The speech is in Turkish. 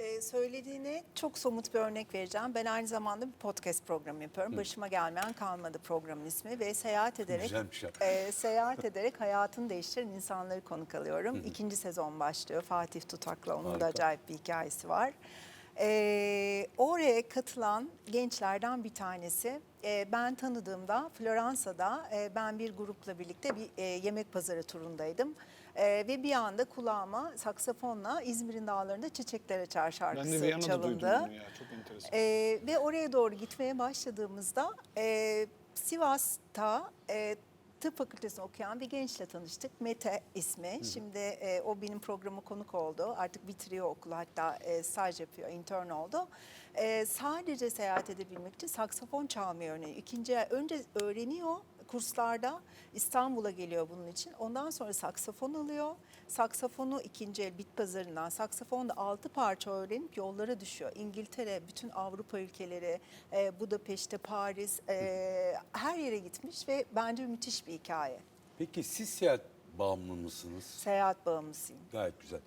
Ee, söylediğine çok somut bir örnek vereceğim. Ben aynı zamanda bir podcast programı yapıyorum. Başıma gelmeyen kalmadı programın ismi ve seyahat ederek Güzelmiş ya. e, seyahat ederek hayatını değiştiren insanları konuk alıyorum. İkinci sezon başlıyor. Fatih Tutak'la onun da Harika. acayip bir hikayesi var. Ee, oraya katılan gençlerden bir tanesi. e, ben tanıdığımda Floransa'da e, ben bir grupla birlikte bir e, yemek pazarı turundaydım. E, ve bir anda kulağıma saksafonla İzmir'in dağlarında Çiçekler Açar Ben şarkısı de Viyana'da çalındı. duydum bunu ya. Çok enteresan. Ee, ve oraya doğru gitmeye başladığımızda e, Sivas'ta e, tıp fakültesini okuyan bir gençle tanıştık. Mete ismi. Şimdi e, o benim programa konuk oldu. Artık bitiriyor okulu hatta e, staj yapıyor, intern oldu. E, sadece seyahat edebilmek için saksafon çalmayı öğreniyor. İkinci önce öğreniyor kurslarda İstanbul'a geliyor bunun için. Ondan sonra saksafon alıyor. Saksafonu ikinci el bit pazarından saksafonda altı parça öğrenip yollara düşüyor. İngiltere, bütün Avrupa ülkeleri, e, Budapeşte, Paris e, her gitmiş ve bence müthiş bir hikaye. Peki siz seyahat bağımlı mısınız? Seyahat bağımlısıyım. Gayet güzel.